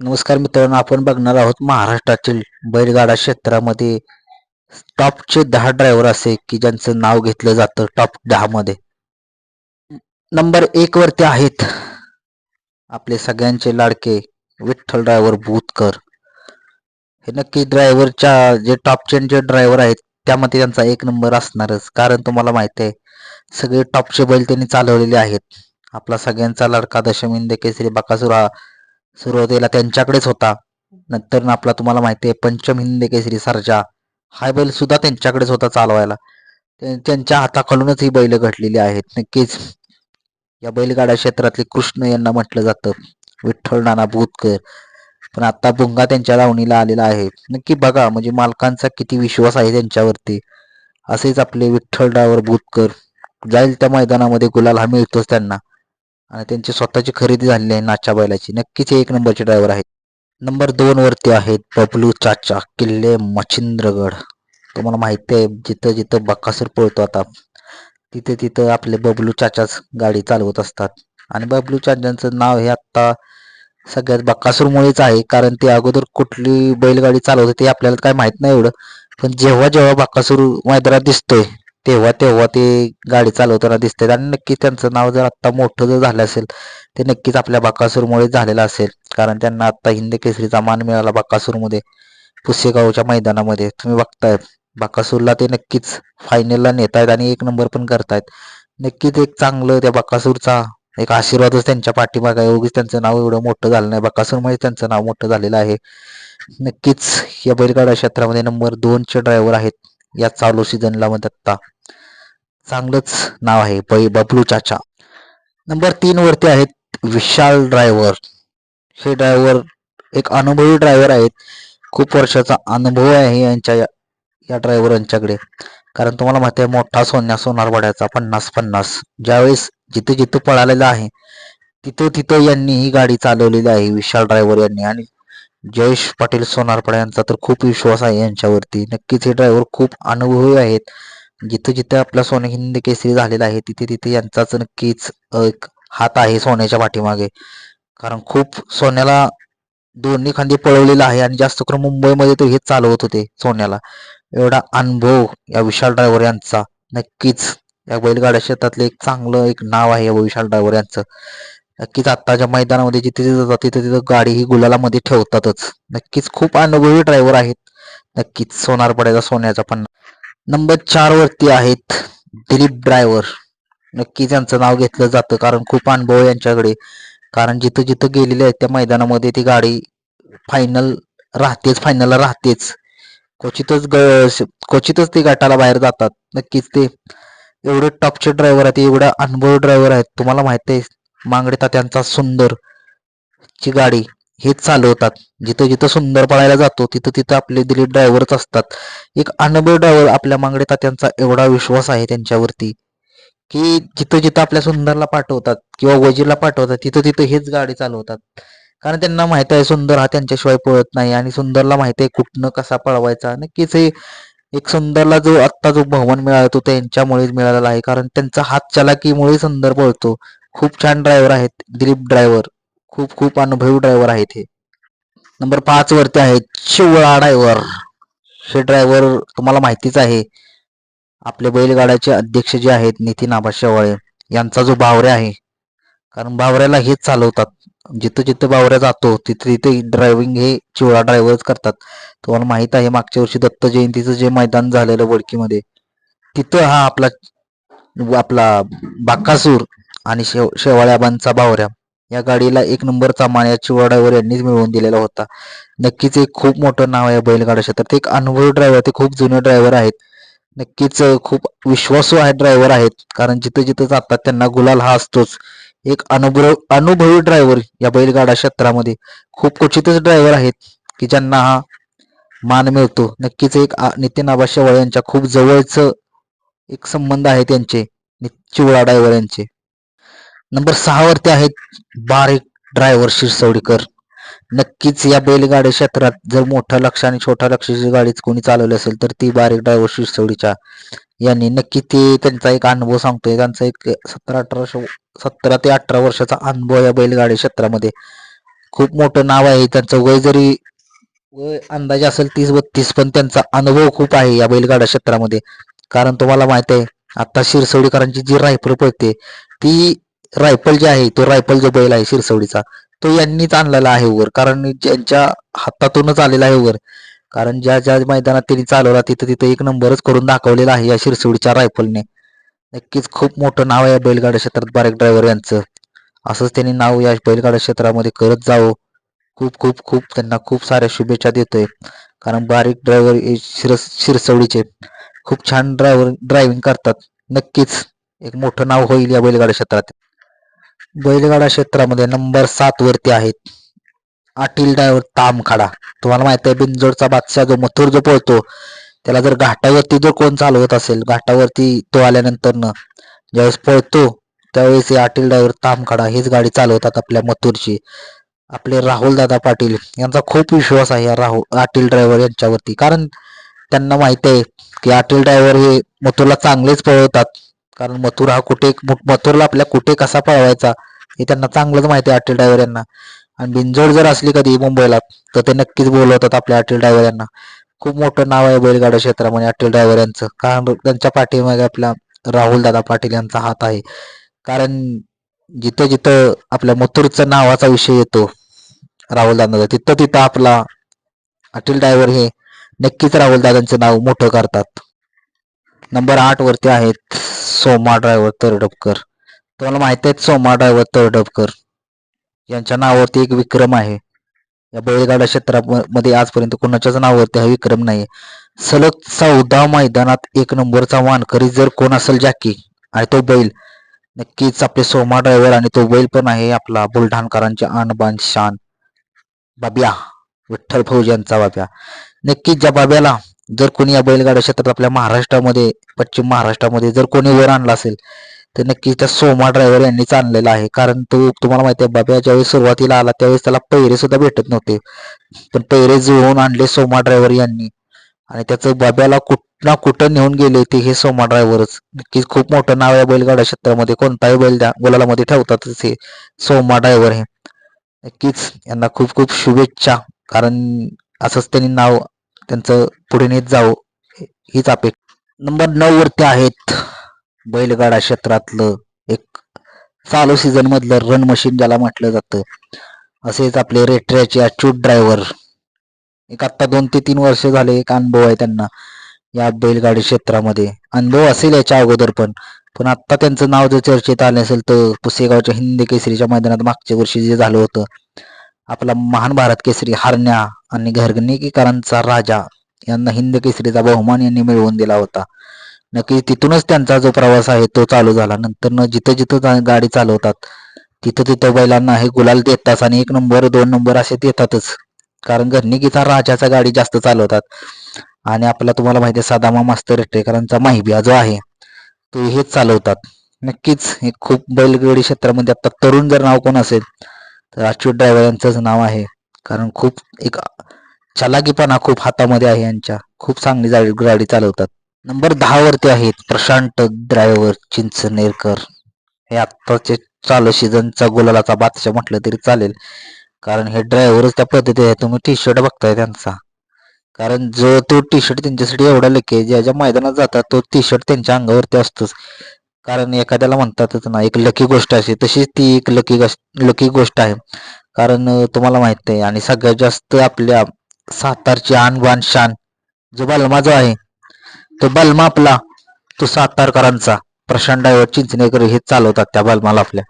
नमस्कार मित्रांनो आपण बघणार आहोत महाराष्ट्रातील बैलगाडा क्षेत्रामध्ये टॉपचे दहा ड्रायव्हर असे की ज्यांचं नाव घेतलं जातं टॉप दहा मध्ये. नंबर एक वरती आहेत आपले सगळ्यांचे लाडके विठ्ठल ड्रायव्हर भूतकर. हे नक्की ड्रायव्हरच्या जे टॉपचे जे ड्रायव्हर आहेत त्यामध्ये त्यांचा एक नंबर असणारच. कारण तुम्हाला माहिती आहे सगळे टॉपचे बैल त्यांनी चालवलेले आहेत. आपला सगळ्यांचा लाडका दशमिंद केसरी बकासुरा सुरुवातीला त्यांच्याकडेच होता. नंतर ना आपला तुम्हाला माहिती आहे पंचम हिंद केसरी सरजा हा बैल सुद्धा त्यांच्याकडेच होता चालवायला. त्यांच्या हाताखालूनच ही बैल घडलेली आहेत. नक्कीच या बैलगाडा क्षेत्रातले कृष्ण यांना म्हटलं जातं. विठ्ठल नाना भूतकर. पण आता भुंगा त्यांच्या लावणीला आलेला आहे. नक्की बघा म्हणजे मालकांचा किती विश्वास आहे त्यांच्यावरती. असेच आपले विठ्ठल डावर भूतकर. जाईल त्या मैदानामध्ये गुलाल हा मिळतोच त्यांना. आणि त्यांची स्वतःची खरेदी झालेली आहे नाच्या बैलाची. नक्कीच हे एक नंबरचे ड्रायव्हर आहेत. नंबर दोन वरती आहेत बबलू चाचा किल्ले मच्छिंद्रगड. तुम्हाला माहिती आहे जिथं जिथं बक्कासूर पळतो आता तिथे तिथं आपले बबलू चाचाच गाडी चालवत असतात. आणि बबलू चाचांचं नाव हे आत्ता सगळ्यात बक्कासूरमुळेच आहे कारण ते अगोदर कुठली बैलगाडी चालवते ते आपल्याला काय माहीत नाही एवढं. पण जेव्हा जेव्हा बक्कासूर मैदानात दिसतोय तेव्हा तेव्हा ते गाडी चालवताना दिसतात आणि नक्की त्यांचं नाव जर आत्ता मोठं जर झालं असेल ते नक्कीच आपल्या बाकासूरमुळे झालेलं असेल. कारण त्यांना आत्ता हिंद केसरीचा मान मिळाला बाकासूरमध्ये पुसेगावच्या मैदानामध्ये. तुम्ही बघताय बाकासूरला ते नक्कीच फायनलला नेत आहेत आणि एक नंबर पण करतायत. नक्कीच एक चांगलं त्या बाकासूरचा एक आशीर्वादच त्यांच्या पाठीमागा उगीच त्यांचं नाव एवढं मोठं झालं नाही. बकासूरमुळे त्यांचं नाव मोठं झालेलं आहे. नक्कीच या बैलगाडा क्षेत्रामध्ये नंबर दोनचे ड्रायव्हर आहेत. या चालू सीझनला मध्ये आत्ता चांगलंच नाव आहे बै बबलू चाचा. नंबर तीन वरती आहेत विशाल ड्रायव्हर हे ड्रायव्हर एक अनुभवी ड्रायव्हर आहेत. खूप वर्षाचा अनुभव आहे यांच्या या- या ड्रायव्हर यांच्याकडे. कारण तुम्हाला माहिती आहे मोठा सोन्या सोनारवाड्याचा पन्नास पन्नास. ज्यावेळेस जिथे जिथे पळालेला आहे तिथं तिथं यांनी ही गाडी चालवलेली आहे विशाल ड्रायव्हर यांनी. आणि जयेश पाटील सोनारपडा यांचा तर खूप विश्वास आहे यांच्यावरती. नक्कीच हे ड्रायव्हर खूप अनुभवी आहेत. जिथे जिथे आपला सोने हिंद केसरी झालेला आहे तिथे तिथे यांचाच नक्कीच एक हात आहे सोन्याच्या पाठीमागे. कारण खूप सोन्याला दोन्ही खांदी पळवलेला आहे आणि जास्त करून मुंबईमध्ये तर हेच चालवत होते सोन्याला. एवढा अनुभव या विशाल ड्रायव्हर यांचा. नक्कीच या बैलगाड्या क्षेत्रातले एक चांगलं एक नाव आहे या विशाल ड्रायव्हर यांचं. नक्कीच आत्ताच्या मैदानामध्ये जिथे जिथे जातात तिथे तिथं गाडी ही गुलालामध्ये ठेवतातच. नक्कीच खूप अनुभवी ड्रायव्हर आहेत. नक्कीच सोनार पडायचा सोन्याचा पण. नंबर चार वरती आहेत दिलीप ड्रायव्हर नक्कीच यांचं नाव घेतलं जातं कारण खूप अनुभव आहे यांच्याकडे. कारण जिथं जिथं गेलेले आहेत त्या मैदानामध्ये ती गाडी फायनल राहतेच फायनलला राहतेच. क्वचितच ग क्वचितच ते गटाला बाहेर जातात. नक्कीच ते एवढे टॉपचे ड्रायव्हर आहेत एवढे अनुभव ड्रायव्हर आहेत. तुम्हाला माहिती आहे मांगडे तात्यांचा सुंदर ची गाडी हेच चालवतात. जिथं जिथं सुंदर पळायला जातो तिथं तिथं आपले दिलीप ड्रायव्हरच असतात. एक अनुभव ड्रायव्हर आपल्या मांगडे तात्यांचा एवढा विश्वास आहे त्यांच्यावरती की जिथं जिथं आपल्या सुंदरला पाठवतात किंवा वजीरला पाठवतात तिथं तिथं हेच गाडी चालवतात. कारण त्यांना माहीत आहे सुंदर हा त्यांच्याशिवाय पळत नाही आणि सुंदरला माहीत आहे कुठनं कसा पळवायचा. नक्कीच हे एक सुंदरला जो आत्ता जो बहुमान मिळाला तो त्यांच्यामुळेच मिळालेला आहे. कारण त्यांचा हात चलाकीमुळे सुंदर पळतो. खूप छान ड्रायव्हर आहेत. दिलीप ड्रायव्हर खूप खूप अनुभवी ड्रायव्हर आहेत हे. नंबर पाच वरती आहेत शिवळा ड्रायव्हर हे ड्रायव्हर तुम्हाला माहितीच आहे. आपले बैलगाड्याचे अध्यक्ष जे आहेत नितीन आबा शेवाळे यांचा जो बावऱ्या आहे. कारण बावऱ्याला हेच चालवतात. जिथं जिथं बावऱ्या जातो तिथे तिथे ड्रायव्हिंग हे चिवळा ड्रायव्हरच करतात. तुम्हाला माहीत आहे मागच्या वर्षी दत्त जयंतीचं जे मैदान झालेलं वडकीमध्ये तिथं हा आपला आपला बाकासूर आणि शेव शेवाळ्याबांचा बावऱ्या. या गाडीला एक नंबरचा मान या चिवळा यांनीच मिळवून दिलेला होता. नक्कीच एक खूप मोठं नाव आहे बैलगाडा क्षेत्रात. एक अनुभवी ड्रायव्हर ते खूप जुने ड्रायव्हर आहेत. नक्कीच खूप विश्वासू आहे ड्रायव्हर आहेत. कारण जिथं जिथं जातात त्यांना गुलाल हा असतोच. एक अनुभव अनुभवी ड्रायव्हर या बैलगाडा क्षेत्रामध्ये. खूप क्वचितच ड्रायव्हर आहेत की ज्यांना हा मान मिळतो. नक्कीच एक नितीन आबा शेवाळे यांच्या खूप जवळचं एक संबंध आहे त्यांचे नि- चिवळा ड्रायव्हर यांचे. नंबर सहा वरती आहेत बारीक ड्रायव्हर शिरसवडीकर. नक्कीच या बैलगाडी क्षेत्रात जर मोठ्या लक्ष आणि छोट्या लक्षाची गाडीच कोणी चालवली असेल तर ती बारीक ड्रायव्हर शिरसवडीच्या यांनी. नक्की ते त्यांचा एक अनुभव सांगतोय. त्यांचा एक सतरा अठरा वर्ष सतरा ते अठरा वर्षाचा अनुभव या बैलगाडी क्षेत्रामध्ये. खूप मोठं नाव आहे. त्यांचं वय जरी वय अंदाजे असेल तीस बत्तीस पण त्यांचा अनुभव खूप आहे या बैलगाडा क्षेत्रामध्ये. कारण तुम्हाला माहीत आहे आता शिरसवडीकरांची जी रायफल पळते ती रायफल जे आहे तो रायफल जो बैल आहे शिरसवडीचा तो यांनीच आणलेला आहे वर. कारण ज्यांच्या हातातूनच आलेला आहे वर. कारण ज्या ज्या मैदानात त्यांनी चालवला तिथं तिथं एक नंबरच करून दाखवलेला आहे या शिरसवडीच्या रायफलने. नक्कीच खूप मोठं नाव आहे या बैलगाड्या क्षेत्रात बारेक ड्रायव्हर यांचं. असंच त्यांनी नाव या बैलगाडा क्षेत्रामध्ये करत जावं. खूप खूप खूप त्यांना खूप साऱ्या शुभेच्छा देतोय. कारण बारीक ड्रायव्हर शिरस शिरसवडीचे. खूप छान ड्रायव्हर ड्रायव्हिंग करतात. नक्कीच एक मोठं नाव होईल या बैलगाडा क्षेत्रात. बैलगाडा क्षेत्रामध्ये नंबर सात वरती आहेत. आटील ड्रायव्हर तामखाडा तुम्हाला माहीत आहे बिंजोडचा बादशाह जो मथुर जो पळतो त्याला जर घाटावरती जर कोण चालवत असेल घाटावरती तो आल्यानंतर न ज्यावेळेस पळतो त्यावेळेस हे आटील ड्रायव्हर तामखाडा हीच गाडी चालवतात आपल्या मथुरची. आपले राहुल दादा पाटील यांचा खूप विश्वास आहे या राहुल आटील ड्रायव्हर यांच्यावरती. कारण त्यांना माहीत आहे की आटील ड्रायव्हर हे मथुरला चांगलेच पळवतात. कारण मथुर हा कुठे मथुरला आपल्या कुठे कसा पळवायचा हे त्यांना चांगलंच माहिती आहे अटील ड्रायव्हर यांना. आणि बिंजोड जर असली कधी मुंबईला तर ते नक्कीच बोलवतात आपल्या अटल ड्रायव्हर यांना. खूप मोठं नाव आहे बैलगाडा क्षेत्रामध्ये अटल ड्रायव्हर यांचं. कारण त्यांच्या पाठीमागे आपला राहुल दादा पाटील यांचा हात आहे. कारण जिथं जिथं आपल्या मथुरचं नावाचा विषय येतो राहुल दादाचा तिथं तिथं आपला अटल ड्रायव्हर हे नक्कीच राहुल दादांचं नाव मोठं करतात. नंबर आठ वरती आहेत सोमा ड्रायव्हर तरडपकर. तुम्हाला माहिती आहे सोमा ड्रायव्हर तळडपकर यांच्या नावावरती एक विक्रम आहे. या बैलगाडा क्षेत्रामध्ये आजपर्यंत कोणाच्याच नावावरती हा विक्रम नाही सलग चौदा मैदानात एक नंबरचा वानकरी जर कोण असेल जॅकी आणि तो बैल नक्कीच आपले सोमा ड्रायव्हर आणि तो बैल पण आहे आपला बुलढाणकरांचे आणबान शान. बाब्या विठ्ठल फौज यांचा बाब्या. नक्कीच ज्या बाब्याला जर कोणी या बैलगाडा क्षेत्रात आपल्या महाराष्ट्रामध्ये पश्चिम महाराष्ट्रामध्ये जर कोणी वर आणला असेल तर नक्कीच त्या सोमा ड्रायव्हर यांनीच आणलेला आहे. कारण तो तुम्हाला माहिती आहे बाब्या ज्यावेळेस सुरुवातीला आला त्यावेळेस त्याला पैरे सुद्धा भेटत नव्हते. पण पैरे जुळवून आणले सोमा ड्रायव्हर यांनी. आणि त्याचं बाब्याला कुठं कुठं नेऊन गेले ते हे सोमा ड्रायव्हरच नक्कीच खूप मोठं नाव आहे बैलगाडा क्षेत्रामध्ये. कोणताही बैल द्या गुलालामध्ये ठेवतातच हे सोमा ड्रायव्हर हे. नक्कीच यांना खूप खूप शुभेच्छा. कारण असंच त्यांनी नाव त्यांचं पुढे नेत जावं हीच अपेक्षा. नंबर नऊ वरती आहेत. बैलगाडा क्षेत्रातलं एक चालू सीझन मधलं रन मशीन ज्याला म्हटलं जातं. असेच आपले रेट्र्याचे अच्युत ड्रायव्हर एक आत्ता दोन ते तीन वर्ष झाले एक अनुभव आहे त्यांना या बैलगाडी क्षेत्रामध्ये. अनुभव असेल याच्या अगोदर पण. पण आत्ता त्यांचं नाव जर चर्चेत आले असेल तर पुसेगावच्या हिंदी केसरीच्या मैदानात मागच्या वर्षी जे झालं होतं आपला महान भारत केसरी हरण्या आणि घरगणिकीकरांचा राजा यांना हिंद केसरीचा बहुमान यांनी मिळवून दिला होता. नक्की तिथूनच त्यांचा जो प्रवास आहे तो चालू झाला. नंतर न जिथं जिथं गाडी चालवतात तिथं तिथं बैलांना हे गुलाल देतात आणि एक नंबर दोन नंबर असे देतातच. कारण घरनिकीचा राजाचा गाडी जास्त चालवतात. आणि आपला तुम्हाला माहिती आहे सादामा मास्तर रेटेकरांचा माहिबिया जो आहे तो हेच चालवतात. नक्कीच हे खूप बैलगाडी क्षेत्रामध्ये आता तरुण जर नाव कोण असेल तर अच्युत ड्रायव्हर यांचंच नाव आहे. कारण खूप एक चलाकीपणा खूप हातामध्ये आहे यांच्या. खूप चांगली गाडी चालवतात. नंबर दहा वरती आहेत. प्रशांत ड्रायव्हर चिंचनेरकर. हे आत्ताचे चालू सीझनचा गुलालाचा बादशाह म्हटलं तरी चालेल. कारण हे ड्रायव्हरच त्या पद्धती आहे. तुम्ही टी शर्ट बघताय त्यांचा. कारण जो तो टी शर्ट त्यांच्यासाठी एवढा लकी ज्या ज्या मैदानात जातात तो टी शर्ट त्यांच्या अंगावरती असतोच. कारण एखाद्याला म्हणतातच ना एक लकी गोष्ट असे तशीच ती एक लकी लकी गोष्ट आहे. कारण तुम्हाला माहीत आहे. आणि सगळ्यात जास्त आपल्या सातारची आणबान शान जो बलमा जो आहे तो बलमा आपला तो सातारकरांचा प्रशांत डायवर चिंचणेकर हे चालवतात त्या बलमाला आपल्या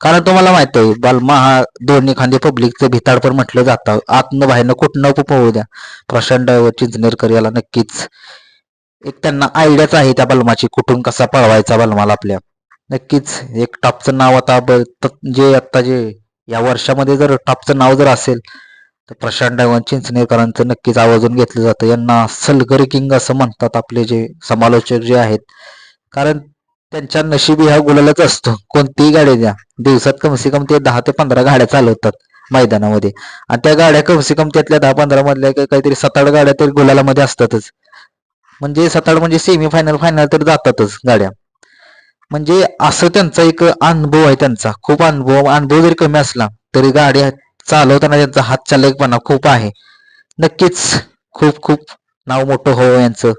कारण तुम्हाला माहीत आहे बलमा हा दोन्ही खांदे पब्लिकचं भिताड पण म्हटलं जातं. आतनं बाहेरनं कुठनं पोहू द्या. प्रशांत डायवर चिंचनेरकर याला नक्कीच एक त्यांना आयडियाच आहे त्या बलमाची कुठून कसा पळवायचा बलमाला आपल्या नक्कीच एक टॉपचं नाव आता जे आता जे या वर्षामध्ये जर टॉपचं नाव जर असेल तर प्रशांत डायवान चिंचणेकरांचं नक्कीच आवाजून घेतलं जातं. यांना सलगरी किंग असं म्हणतात आपले जे समालोचक जे आहेत. कारण त्यांच्या नशिबी ह्या गुलालच असतो. कोणतीही गाडी द्या. दिवसात कमसे कम ते दहा ते पंधरा गाड्या चालवतात मैदानामध्ये. आणि त्या गाड्या कमसे कम त्यातल्या दहा पंधरा मधल्या काहीतरी सात आठ गाड्या तरी गुलालामध्ये असतातच. म्हणजे सात आठ म्हणजे सेमी फायनल फायनल तर जातातच गाड्या. म्हणजे असं त्यांचा एक अनुभव आहे त्यांचा. खूप अनुभव अनुभव जरी कमी असला तरी गाड्या चालवताना त्यांचा हात चालकपणा खूप आहे. नक्कीच खूप खूप नाव मोठं हो यांचं.